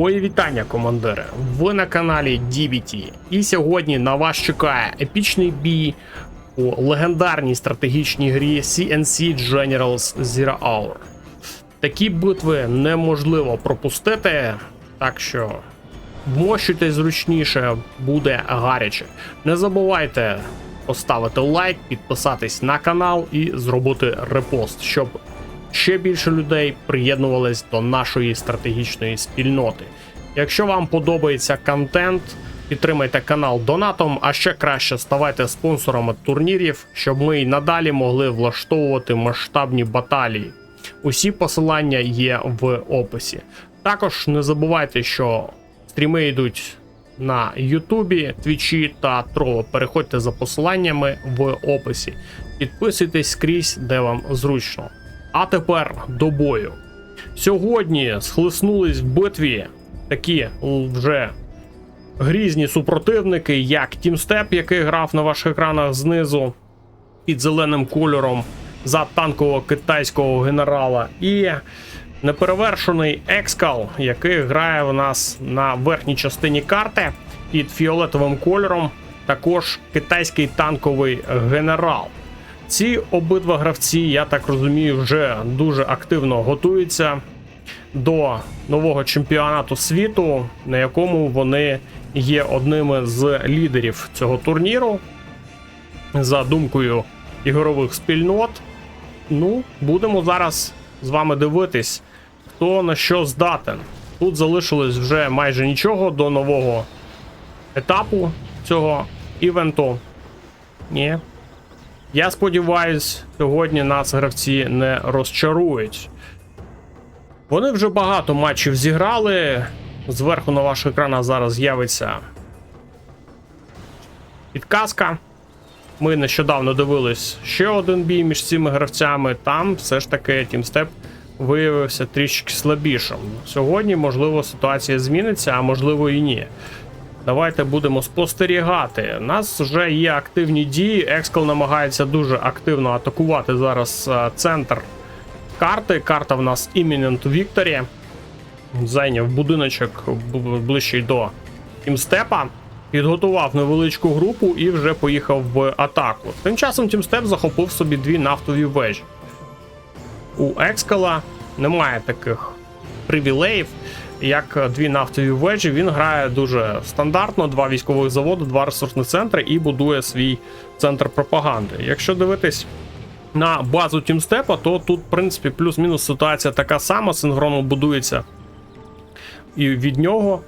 Мої вітання, командири. Ви на каналі DBT. І сьогодні на вас чекає епічний бій у легендарній стратегічній грі CNC Generals Zero Hour. Такі битви неможливо пропустити, так що вмощуйтесь зручніше, буде гаряче. Не забувайте поставити лайк, підписатись на канал і зробити репост, щоб ще більше людей приєднувались до нашої стратегічної спільноти. Якщо вам подобається контент, підтримайте канал донатом, а ще краще ставайте спонсорами турнірів, щоб ми й надалі могли влаштовувати масштабні баталії. Усі посилання є в описі. Також не забувайте, що стріми йдуть на Ютубі, Твічі та Трово. Переходьте за посиланнями в описі. Підписуйтесь скрізь, де вам зручно. А тепер до бою. Сьогодні схлеснулись в битві такі вже грізні супротивники, як Тімстеп, який грав на ваших екранах знизу під зеленим кольором за танкового китайського генерала, і неперевершений Екскал, який грає в нас на верхній частині карти під фіолетовим кольором, також китайський танковий генерал. Ці обидва гравці, я так розумію, вже дуже активно готуються до нового чемпіонату світу, на якому вони є одними з лідерів цього турніру. За думкою ігрових спільнот. Ну, будемо зараз з вами дивитись, хто на що здатен. Тут залишилось вже майже нічого до нового етапу цього івенту. Ні, я сподіваюсь, сьогодні нас гравці не розчарують. Вони вже багато матчів зіграли. Зверху на ваших екранах зараз з'явиться підказка. Ми нещодавно дивились ще один бій між цими гравцями. Там все ж таки Тімстеп виявився трішки слабішим. Сьогодні, можливо, ситуація зміниться, а можливо і ні. Давайте будемо спостерігати. У нас вже є активні дії. Екскал намагається дуже активно атакувати зараз центр карти. Карта в нас Imminent Victory. Зайняв будиночок ближчий до Тімстепа. Підготував невеличку групу і вже поїхав в атаку. Тим часом Тімстеп захопив собі дві нафтові вежі. У Екскала немає таких привілеїв, як дві нафтові вежі. Він грає дуже стандартно: два військових заводи, два ресурсних центри і будує свій центр пропаганди. Якщо дивитись на базу Тімстепа, то тут, в принципі, плюс-мінус ситуація така сама, синхронно будується і від нього.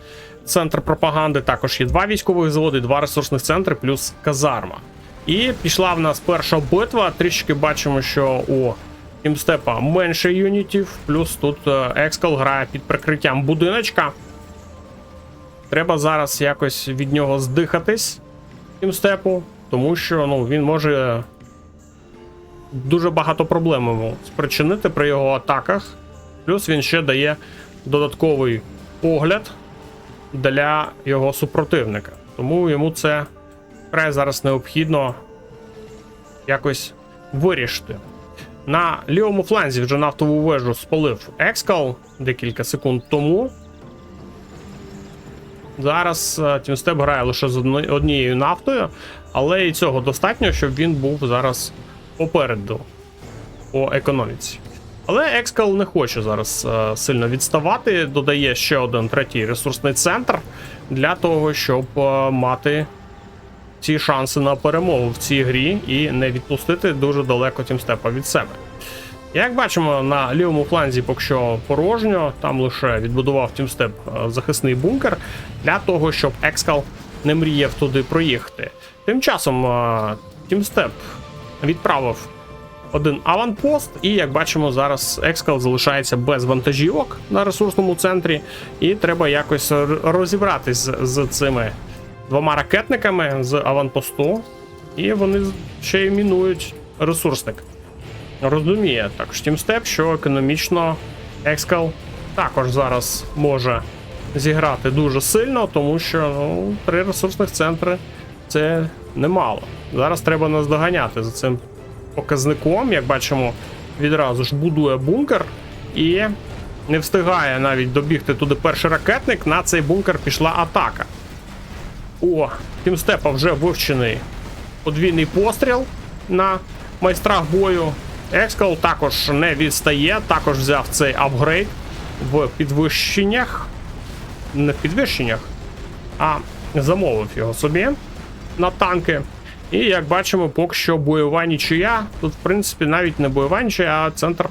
Центр пропаганди також є два військових заводи, два ресурсних центри, плюс казарма. І пішла в нас перша битва. Трішки бачимо, що у Тімстепа менше юнітів, плюс тут е, Екскал грає під прикриттям будиночка. Треба зараз якось від нього здихатись Тімстепу, тому що ну, він може дуже багато проблем йому спричинити при його атаках. Плюс він ще дає додатковий погляд для його супротивника. Тому йому це вкрай зараз необхідно якось вирішити. На лівому фланзі вже нафтову вежу спалив Екскал декілька секунд тому. Зараз е, Тімстеп грає лише з однією нафтою, але і цього достатньо, щоб він був зараз попереду по економіці. Але Екскал не хоче зараз е, сильно відставати. Додає ще один третій ресурсний центр для того, щоб е, мати ці шанси на перемогу в цій грі і не відпустити дуже далеко Тімстепа від себе. Як бачимо, на лівому фланзі поки що порожньо, там лише відбудував Тімстеп е, захисний бункер для того, щоб Екскал не мріяв туди проїхати. Тим часом е, Тімстеп відправив один аванпост, і як бачимо, зараз Екскал залишається без вантажівок на ресурсному центрі, і треба якось розібратись з, з цими двома ракетниками з аванпосту, і вони ще й мінують ресурсник. Розуміє також Тімстеп, що економічно Екскал також зараз може зіграти дуже сильно, тому що ну, три ресурсних центри це немало. Зараз треба наздоганяти за цим показником. Як бачимо, відразу ж будує бункер і Не встигає навіть добігти туди перший ракетник. На цей бункер пішла атака. О, Тімстепа вже вивчений подвійний постріл на майстрах бою. Екскал також не відстає, також взяв цей апгрейд в підвищеннях. Не в підвищеннях, а замовив його собі на танки. І як бачимо, поки що бойова нічия. Тут, в принципі, навіть не бойова нічия, а центр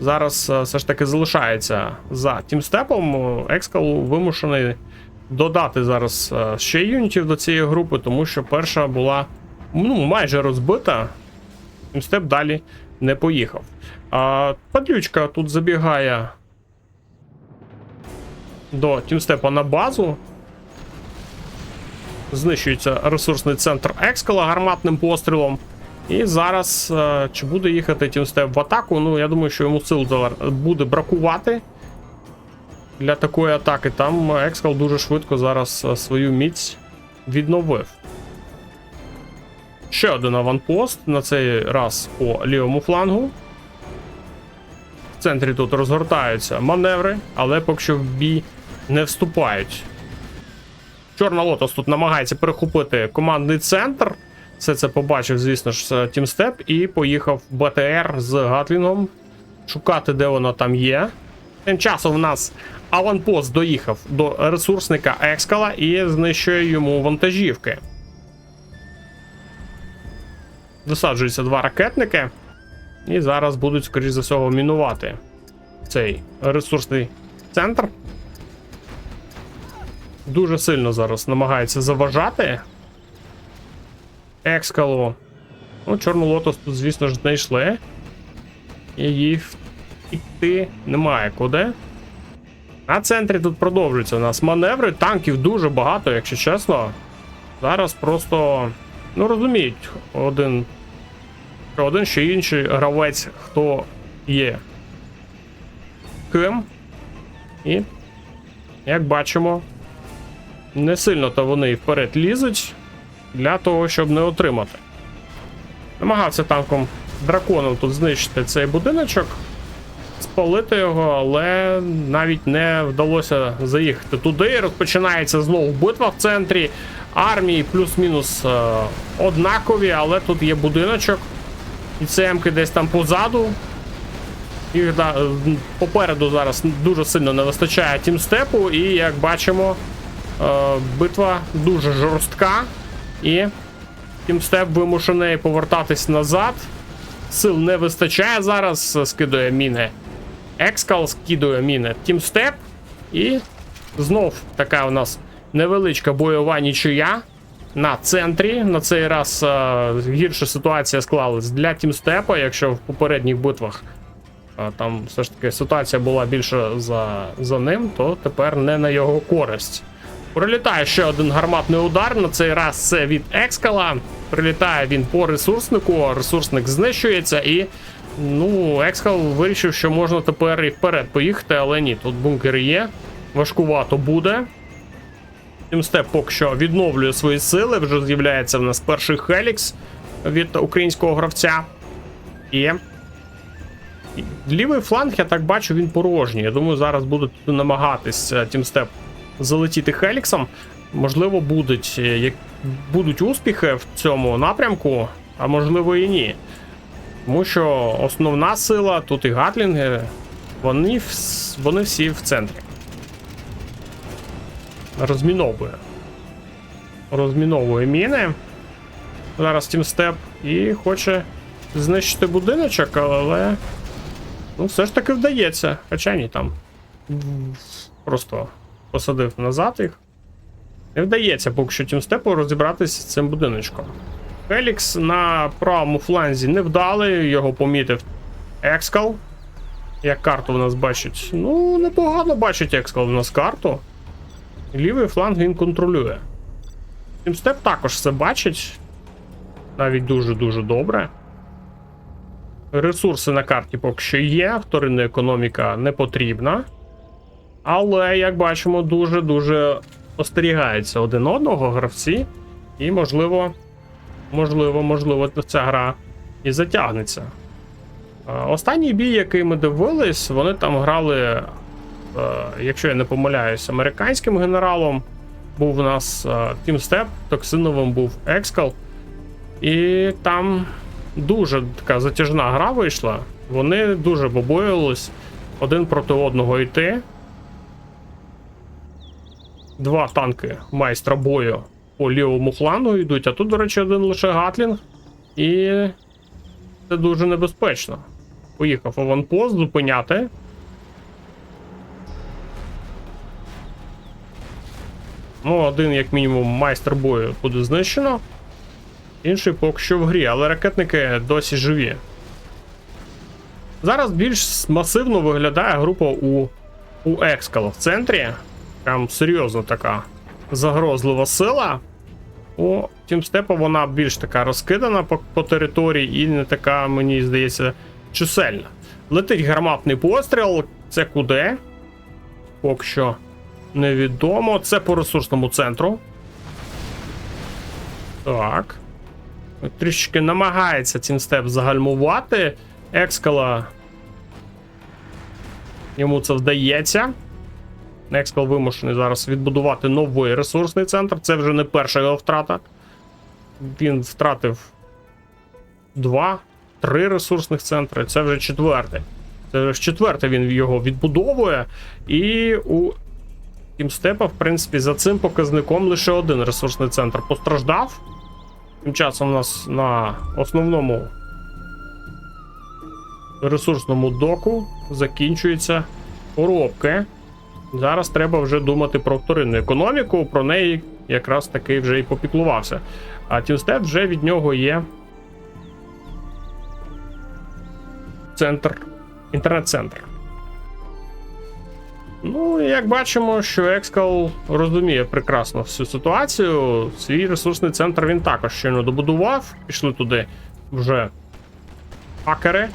зараз е, все ж таки залишається за тімстепом. Екскал вимушений додати зараз е, ще юнітів до цієї групи, тому що перша була ну, майже розбита. Тімстеп далі не поїхав. А падлючка тут забігає до Тімстепа на базу. Знищується ресурсний центр Екскала гарматним пострілом. І зараз е, чи буде їхати Тімстеп в атаку? Ну, я думаю, що йому сил буде бракувати для такої атаки. Там Екскал дуже швидко зараз е, свою міць відновив. Ще один аванпост на цей раз по лівому флангу. В центрі тут розгортаються маневри, але поки що в бій не вступають. Чорна Лотос тут намагається перехопити командний центр. Все це побачив, звісно ж, Тімстеп, і поїхав в БТР з Гатлінгом шукати, де воно там є. Тим часом в нас аванпост доїхав до ресурсника Екскала і знищує йому вантажівки. Висаджуються два ракетники, і зараз будуть, скоріш за всього, мінувати цей ресурсний центр. Дуже сильно зараз намагається заважати Екскалу. Ну, Чорну лотос тут, звісно ж, знайшли. І їй втікти немає куди. На центрі тут продовжуються у нас маневри. Танків дуже багато, якщо чесно. Зараз просто. Ну, розуміють, один. що Один чи інший гравець, хто є. Ким. І, як бачимо, не сильно то вони вперед лізуть для того, щоб не отримати. Намагався танком драконом тут знищити цей будиночок, спалити його, але навіть не вдалося заїхати туди. Розпочинається знову битва в центрі. Армії плюс-мінус е, однакові, але тут є будиночок. І ЦМки десь там позаду. Їх да, е, попереду зараз дуже сильно не вистачає тімстепу, і як бачимо, е, битва дуже жорстка. І тімстеп вимушений повертатись назад. Сил не вистачає зараз, скидує міни. Екскал скидує міни. Тімстеп. І знов така у нас невеличка бойова нічия. На центрі. На цей раз е, гірша ситуація склалась для Тімстепа, якщо в попередніх битвах е, там все ж таки ситуація була більше за, за ним, то тепер не на його користь. Прилітає ще один гарматний удар. На цей раз це від Екскала. Прилітає він по ресурснику, ресурсник знищується і. Ну, Екскал вирішив, що можна тепер і вперед поїхати, але ні, тут бункери є. Важкувато буде. Тімстеп поки що відновлює свої сили. Вже з'являється в нас перший Хелікс від українського гравця. І. Лівий фланг, я так бачу, він порожній. Я думаю, зараз будуть намагатись е, Тімстеп залетіти Хеліксом. Можливо, будуть, е, будуть успіхи в цьому напрямку, а можливо і ні. Тому що основна сила, тут і Гатлінги, вони, вони всі в центрі. Розміновує. Розміновує міни. Зараз Тімстеп і хоче знищити будиночок, але. Ну, все ж таки вдається. Хоча ні там. Просто посадив назад їх. Не вдається поки що Тімстепу розібратися з цим будиночком. Фелікс на правому фланзі невдалий, його помітив Екскал. Як карту в нас бачить. Ну, непогано бачить Екскал в нас карту. Лівий фланг він контролює. Тімстеп також це бачить. Навіть дуже-дуже добре. Ресурси на карті поки що є, вторинна економіка не потрібна. Але, як бачимо, дуже-дуже остерігаються один одного гравці. І, можливо, можливо, можливо, ця гра і затягнеться. Останній бій, який ми дивились, вони там грали е, якщо я не помиляюсь, американським генералом. Був у нас е, Тім Степ, токсиновим був Екскал. І там дуже така затяжна гра вийшла. Вони дуже побоювались один проти одного йти. Два танки майстра бою по лівому флангу йдуть, а тут, до речі, один лише Гатлінг. І це дуже небезпечно. Поїхав аванпост зупиняти. Ну, один, як мінімум, майстер бою буде знищено. Інший поки що в грі, але ракетники досі живі. Зараз більш масивно виглядає група у, у Екскала в центрі. Прям серйозно така загрозлива сила. У Тімстепа вона більш така розкидана по, по території і не така, мені здається, чисельна. Летить гарматний постріл. Це куди? Поки що невідомо. Це по ресурсному центру. Так. Трішки намагається Тімстеп загальмувати. Екскала. Йому це вдається. Екскал вимушений зараз відбудувати новий ресурсний центр. Це вже не перша його втрата. Він втратив два, три ресурсних центри. Це вже четвертий. Це вже четверте він його відбудовує. І у Кімстепа, в принципі, за цим показником лише один ресурсний центр постраждав. Тим часом у нас на основному ресурсному доку закінчуються поробки. Зараз треба вже думати про вторинну економіку, про неї якраз таки вже і попіклувався. А Тімстеп вже від нього є центр, інтернет-центр. Ну, як бачимо, що Екскал розуміє прекрасно всю ситуацію. Свій ресурсний центр він також щойно добудував. Пішли туди вже хакери.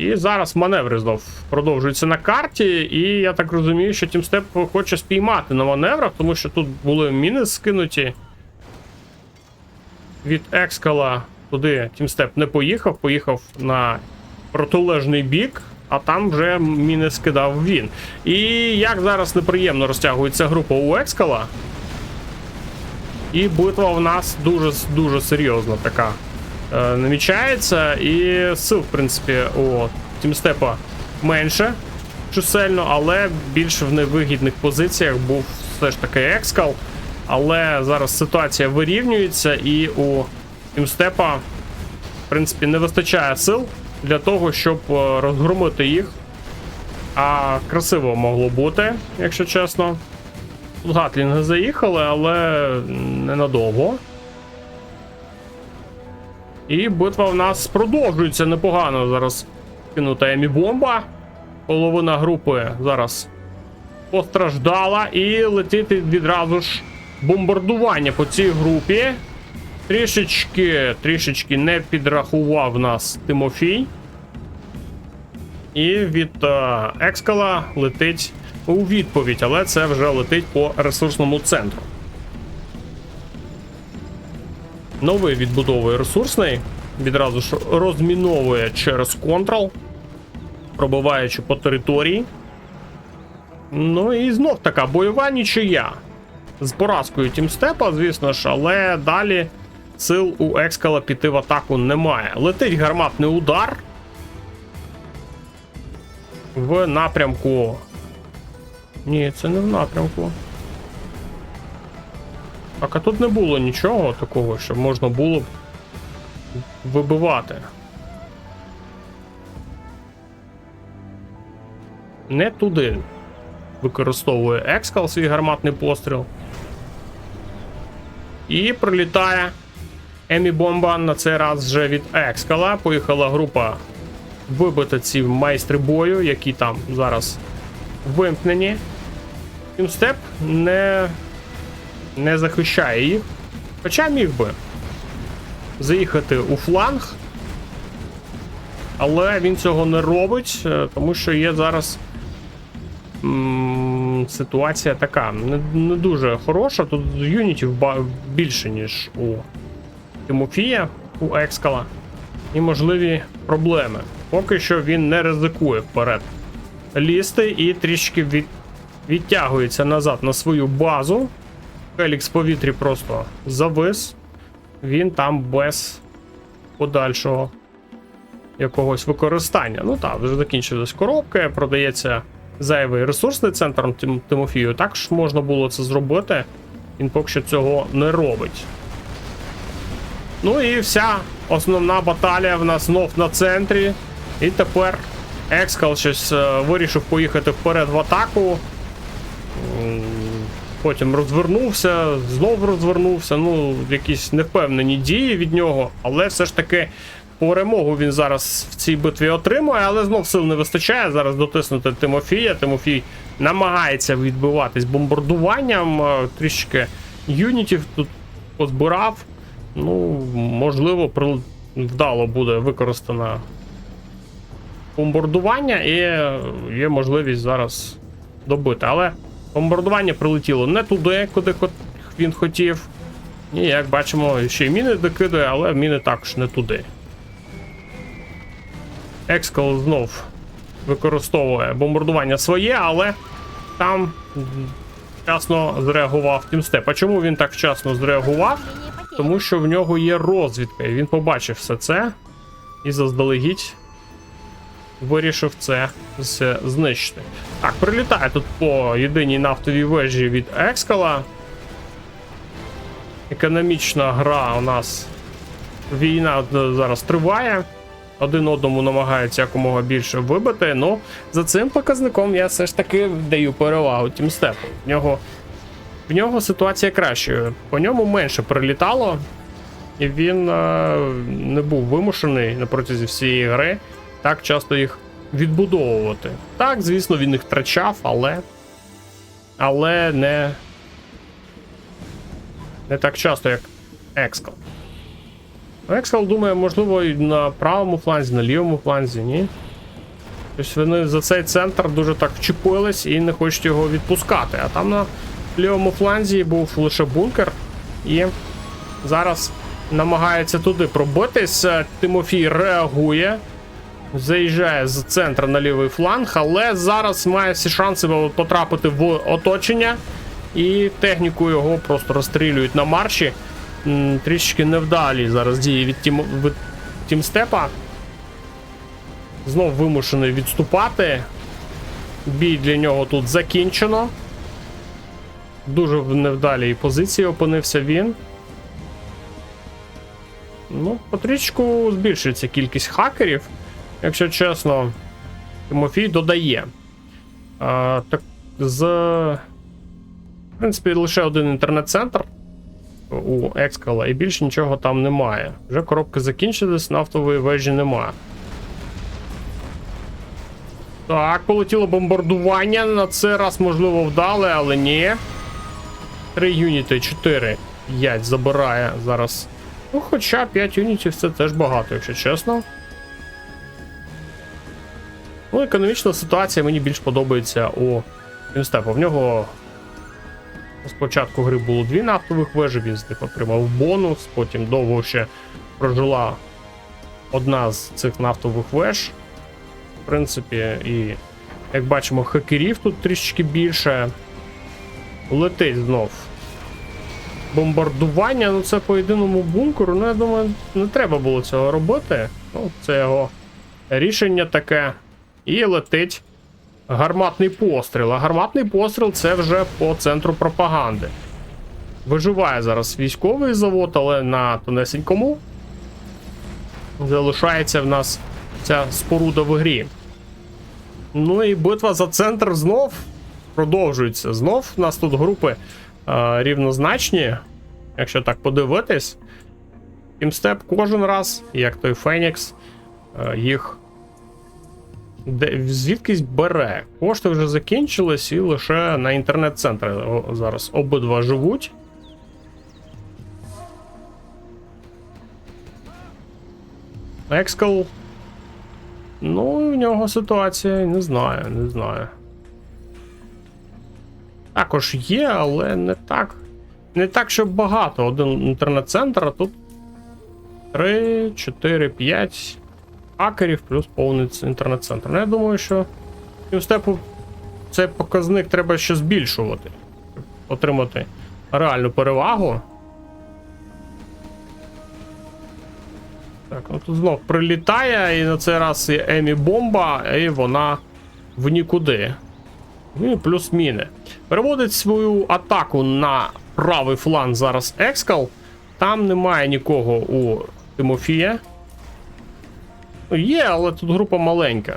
І зараз маневри знов продовжуються на карті. І я так розумію, що Тімстеп хоче спіймати на маневрах, тому що тут були міни скинуті. Від Екскала туди Тімстеп не поїхав, поїхав на протилежний бік, а там вже міни скидав він. І як зараз неприємно розтягується група у Екскала. І битва в нас дуже дуже серйозна така намічається. І сил, в принципі, у Тімстепа менше чисельно, але більш в невигідних позиціях був все ж таки Екскал. Але зараз ситуація вирівнюється, і у Тімстепа, в принципі, не вистачає сил для того, щоб е, розгромити їх. А красиво могло бути, якщо чесно. Тут Гатлінги заїхали, але ненадовго. І битва в нас продовжується непогано. Зараз кинута Емі бомба. Половина групи зараз постраждала і летить відразу ж бомбардування по цій групі. Трішечки, трішечки не підрахував нас Тимофій. І від е, Екскала летить у відповідь, але це вже летить по ресурсному центру. Новий відбудовує ресурсний. Відразу ж розміновує через контрол, пробиваючи по території. Ну і знов така бойова нічия. З поразкою Тімстепа, звісно ж, але далі сил у Екскала піти в атаку немає. Летить гарматний удар в напрямку. Ні, це не в напрямку. Так, а тут не було нічого такого, щоб можна було б вибивати. Не туди використовує Екскал свій гарматний постріл. І прилітає Емі Бомба на цей раз вже від Екскала. Поїхала група вибити ці майстри бою, які там зараз вимкнені. Тімстеп не, не захищає їх. Хоча міг би заїхати у фланг. Але він цього не робить, е, тому що є зараз м, ситуація така не, не дуже хороша. Тут юнітів більше, ніж у Тимофія, у Екскала. І можливі проблеми. Поки що він не ризикує вперед лізти і трішки від... відтягується назад на свою базу. Фелікс в повітрі просто завис. Він там без подальшого якогось використання. Ну так, вже закінчились коробки, продається зайвий ресурсний центр Тим- Тимофію. Також можна було це зробити. Він поки що цього не робить. Ну і вся основна баталія в нас знов на центрі. І тепер Екскал щось е, вирішив поїхати вперед в атаку. Потім розвернувся, знов розвернувся. Ну, якісь невпевнені дії від нього, але все ж таки перемогу він зараз в цій битві отримує, але знов сил не вистачає зараз дотиснути Тимофія. Тимофій намагається відбиватись бомбардуванням. е, Трішки юнітів тут позбирав. Ну, можливо, вдало буде використано бомбардування, і є можливість зараз добити. Але бомбардування прилетіло не туди, куди він хотів. І як бачимо, ще й міни докидує, але міни також не туди. Екскал знов використовує бомбардування своє, але там вчасно зреагував Тімстеп. А чому він так вчасно зреагував? Тому що в нього є розвідка, і він побачив все це і заздалегідь вирішив це все знищити. Так, прилітає тут по єдиній нафтовій вежі від Екскала. Економічна гра у нас війна зараз триває. Один одному намагаються якомога більше вибити. Ну, за цим показником я все ж таки даю перевагу Тімстепу. В нього, в нього ситуація кращою. По ньому менше прилітало, і він е, не був вимушений на протязі всієї гри так часто їх відбудовувати. Так, звісно, він їх втрачав, але. Але не. Не так часто, як Екскал. Екскал думає, можливо, і на правому фланзі, на лівому фланзі, ні. Тобто вони за цей центр дуже так вчепились і не хочуть його відпускати. А там на лівому фланзі був лише бункер, і зараз намагається туди пробитись. Тимофій реагує. Заїжджає з центра на лівий фланг, але зараз має всі шанси потрапити в оточення. І техніку його просто розстрілюють на марші. М, Трішки невдалі зараз дії від, Тім... від Тімстепа. Знов вимушений відступати. Бій для нього тут закінчено. Дуже в невдалій позиції опинився він. Ну, потрішку збільшується кількість хакерів. Якщо чесно, Тимофій додає. А, так з. В принципі, лише один інтернет-центр у Екскала, і більше нічого там немає. Вже коробки закінчились, нафтової вежі немає. Так, полетіло бомбардування. На це раз, можливо, вдале, але ні. Три юніти, 4, 5 забирає зараз. Ну, хоча 5 юнітів це теж багато, якщо чесно. Ну, економічна ситуація мені більш подобається у Інстепу. В нього спочатку гри було дві нафтових вежі, він з них отримав бонус, потім довго ще прожила одна з цих нафтових веж. В принципі, і як бачимо, хакерів тут трішки більше. Летить знов. Бомбардування, ну це по єдиному бункеру. Ну, я думаю, не треба було цього робити. Ну, це його рішення таке. І летить гарматний постріл. А гарматний постріл це вже по центру пропаганди. Виживає зараз військовий завод, але на тонесенькому. Залишається в нас ця споруда в грі. Ну і битва за центр знов продовжується. Знов у нас тут групи е, рівнозначні. Якщо так подивитись, Тімстеп кожен раз, як той Фенікс, е, їх де, звідкись бере. Кошти вже закінчились і лише на інтернет-центри зараз обидва живуть. Екскал. Ну, в нього ситуація, не знаю, не знаю. Також є, але не так. Не так, щоб багато. Один інтернет-центр, а тут 3, 4, 5 хакерів плюс повний інтернет-центр. Ну, я думаю, що Тімстепу цей показник треба ще збільшувати. щоб Отримати реальну перевагу. Так, ну тут знов прилітає, і на цей раз і Емі бомба, і вона в нікуди. Ну і плюс міни. Переводить свою атаку на правий фланг зараз Екскал. Там немає нікого у Тимофія. Є, але тут група маленька.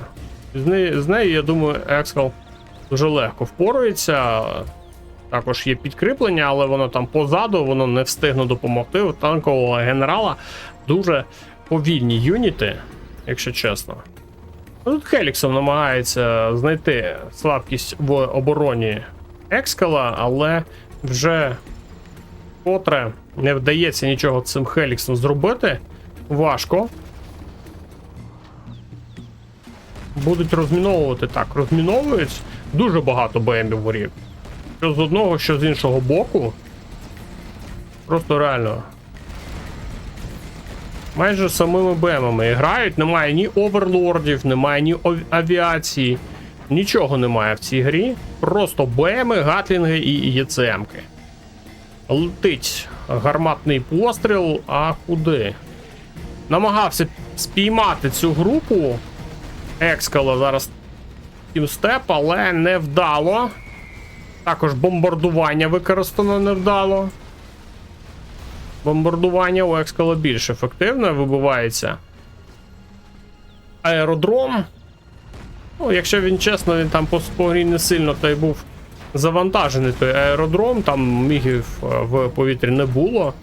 З нею, з нею я думаю, Екскал дуже легко впорується. Також є підкріплення, але воно там позаду, воно не встигне допомогти. У танкового генерала дуже повільні юніти, якщо чесно. Ну, Тут Хеліксом намагається знайти слабкість в обороні Екскала, але вже котре не вдається нічого цим Хеліксом зробити. Важко. Будуть розміновувати так. Розміновують дуже багато БМів ворів. Що з одного, що з іншого боку. Просто реально. Майже самими БМами грають, немає ні оверлордів, немає ні авіації, нічого немає в цій грі. Просто БМи, гатлінги і ЄЦМки. Летить гарматний постріл, а куди? Намагався спіймати цю групу. Екскала зараз тімстеп, але не вдало. Також бомбардування використано невдало. Бомбардування у Екскала більш ефективне, вибивається. Аеродром. Ну, якщо він чесно, він там по по не сильно та й був завантажений той аеродром, там мігів е, в повітрі не було.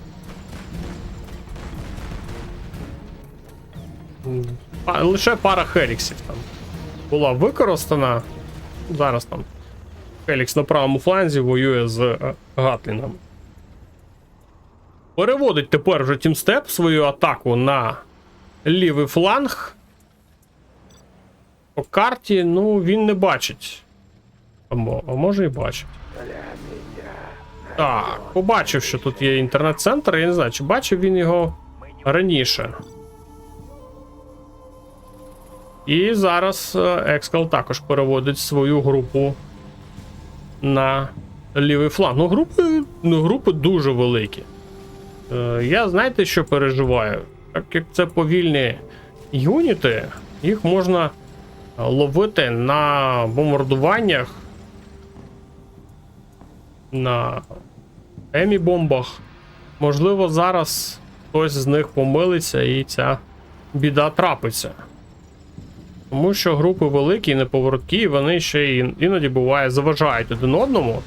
А, лише пара Хеліксів там була використана. Зараз там Хелікс на правому фланзі воює з е, Гатлінгом. Переводить тепер вже Тімстеп свою атаку на лівий фланг. По карті, ну, він не бачить. А, а може і бачить. Так, побачив, що тут є інтернет-центр. Я не знаю, чи бачив він його раніше. І зараз Екскал також переводить свою групу на лівий фланг. Ну, групи, ну, групи дуже великі. Е, Я знаєте, що переживаю? Так як це повільні юніти, їх можна ловити на бомбардуваннях, на емі-бомбах. Можливо, зараз хтось з них помилиться і ця біда трапиться. Тому що групи великі, неповороткі, і вони ще й іноді буває заважають один одному.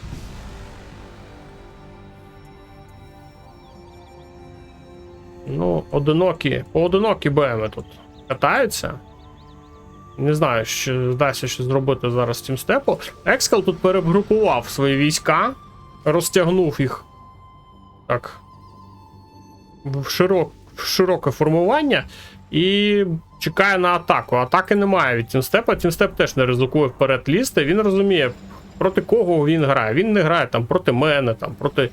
Ну, одинокі, поодинокі БМи тут катаються. Не знаю, що вдасться що зробити зараз тим степу. Екскал тут перегрупував свої війська, розтягнув їх так. В, широк, в широке формування і чекає на атаку. Атаки немає від Тімстепа. Тімстеп теж не ризикує вперед лізти. Він розуміє, проти кого він грає. Він не грає там проти мене, там, проти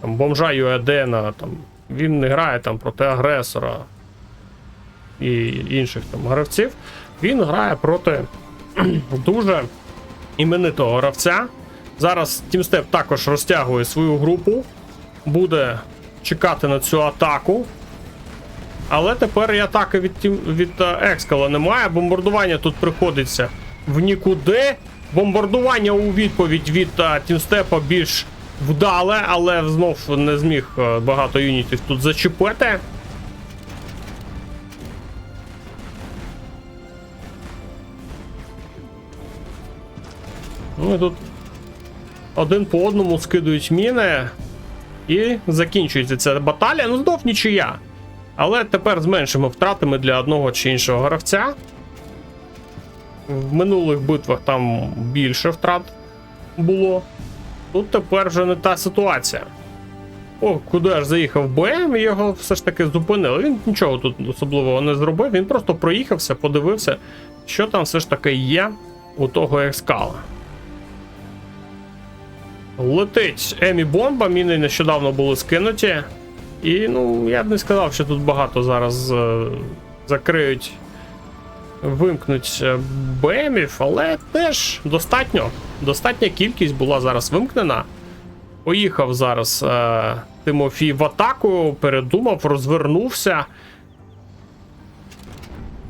там, бомжа Юедена, там, він не грає там проти агресора і інших там гравців. Він грає проти дуже іменитого гравця. Зараз Тімстеп також розтягує свою групу, буде чекати на цю атаку. Але тепер і атаки від, від е, Екскала немає. Бомбардування тут приходиться в нікуди. Бомбардування у відповідь від е, Тімстепа більш вдале, але знов не зміг е, багато юнітів тут зачепити. Ну і тут один по одному скидують міни. І закінчується ця баталія. Ну, знов нічия. Але тепер з меншими втратами для одного чи іншого гравця. В минулих битвах там більше втрат було. Тут тепер вже не та ситуація. О, куди аж заїхав БМ, і його все ж таки зупинили. Він нічого тут особливого не зробив. Він просто проїхався, подивився, що там все ж таки є у того екскала. Летить Емі бомба, міни нещодавно були скинуті. І ну, я б не сказав, що тут багато зараз е, закриють вимкнуть е, БМів, але теж достатньо. Достатня кількість була зараз вимкнена. Поїхав зараз е, Тимофій в атаку, передумав, розвернувся.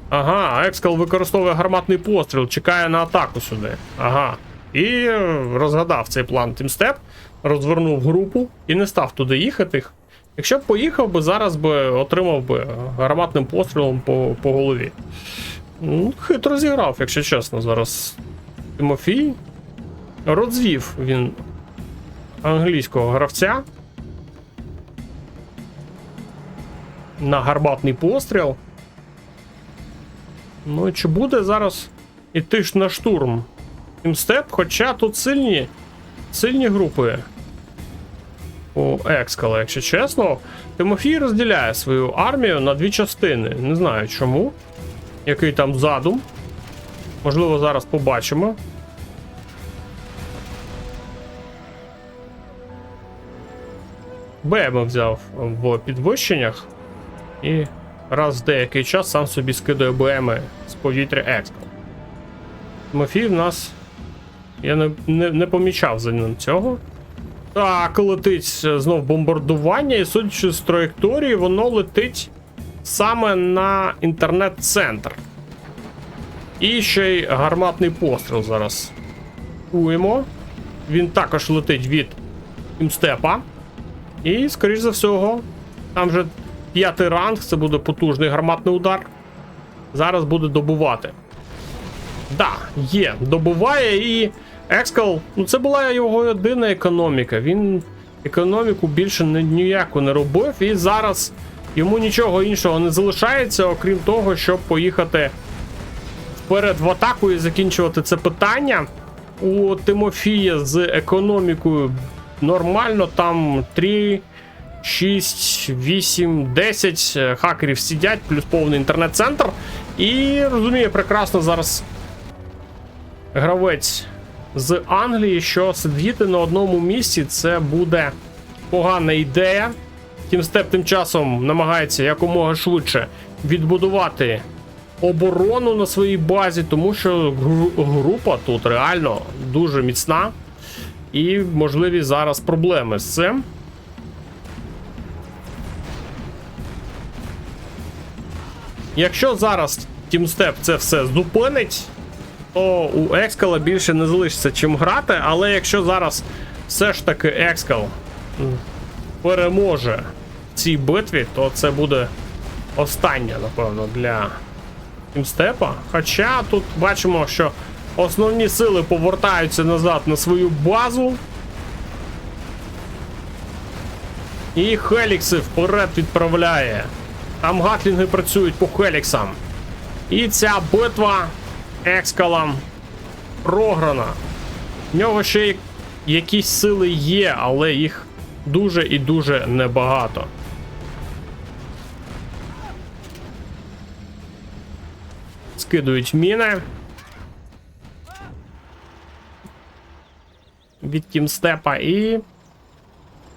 Ага, Екскал використовує гарматний постріл, чекає на атаку сюди. Ага. І е, розгадав цей план Тімстеп, розвернув групу і не став туди їхати. Якщо б поїхав би, зараз би отримав би гарматним пострілом по, по голові. Ну, хитро зіграв, якщо чесно, зараз. Тимофій. Розвів він англійського гравця. На гарматний постріл. Ну і чи буде зараз іти ж на штурм? Тімстеп, хоча тут сильні, сильні групи у Екскала, якщо чесно. Тимофій розділяє свою армію на дві частини. Не знаю чому. Який там задум. Можливо, зараз побачимо. БМ взяв в підвищеннях і раз в деякий час сам собі скидає БМи з повітря Екскал. Тимофій в нас. Я не, не, не помічав за ним цього. Так, летить знов бомбардування, і судячи з траєкторії, воно летить саме на інтернет-центр. І ще й гарматний постріл зараз. Куємо. Він також летить від імстепа. І, скоріш за всього, там вже п'ятий ранг, це буде потужний гарматний удар. Зараз буде добувати. Да, є, добуває і Екскал, ну це була його єдина економіка. Він економіку більше ніяку не робив, і зараз йому нічого іншого не залишається, окрім того, щоб поїхати вперед в атаку і закінчувати це питання. У Тимофія з економікою нормально, там 3, 6, 8, 10 е, хакерів сидять, плюс повний інтернет-центр. І розуміє прекрасно зараз гравець з Англії, що сидіти на одному місці це буде погана ідея. Тімстеп тим часом намагається якомога швидше відбудувати оборону на своїй базі, тому що гру- група тут реально дуже міцна. І можливі зараз проблеми з цим. Якщо зараз Тімстеп це все зупинить, то у Екскала більше не залишиться чим грати, але якщо зараз все ж таки Екскал переможе в цій битві, то це буде остання, напевно, для Тімстепа. Хоча тут бачимо, що основні сили повертаються назад на свою базу. І Хелікси вперед відправляє. Там гатлінги працюють по Хеліксам. І ця битва Екскалам програна. В нього ще якісь сили є, але їх дуже і дуже небагато. Скидують міни. Від Тімстепа і.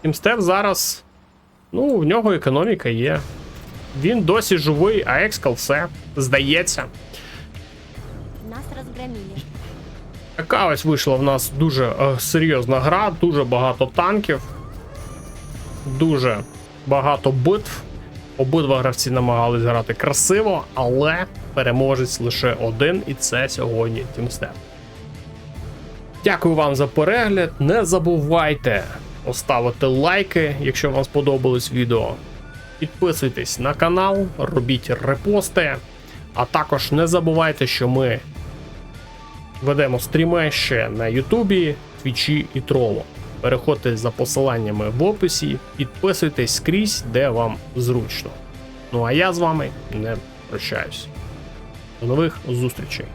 Тімстеп зараз. Ну, в нього економіка є. Він досі живий, а Екскал все. Здається. Така ось вийшла в нас дуже е, серйозна гра, дуже багато танків, дуже багато битв. Обидва гравці намагались грати красиво, але переможець лише один, і це сьогодні Тімстеп. Дякую вам за перегляд. Не забувайте поставити лайки, якщо вам сподобалось відео. Підписуйтесь на канал, робіть репости. А також не забувайте, що ми ведемо стріми ще на Ютубі, Твічі і Троло. Переходьте за посиланнями в описі, підписуйтесь скрізь, де вам зручно. Ну а я з вами не прощаюсь. До нових зустрічей.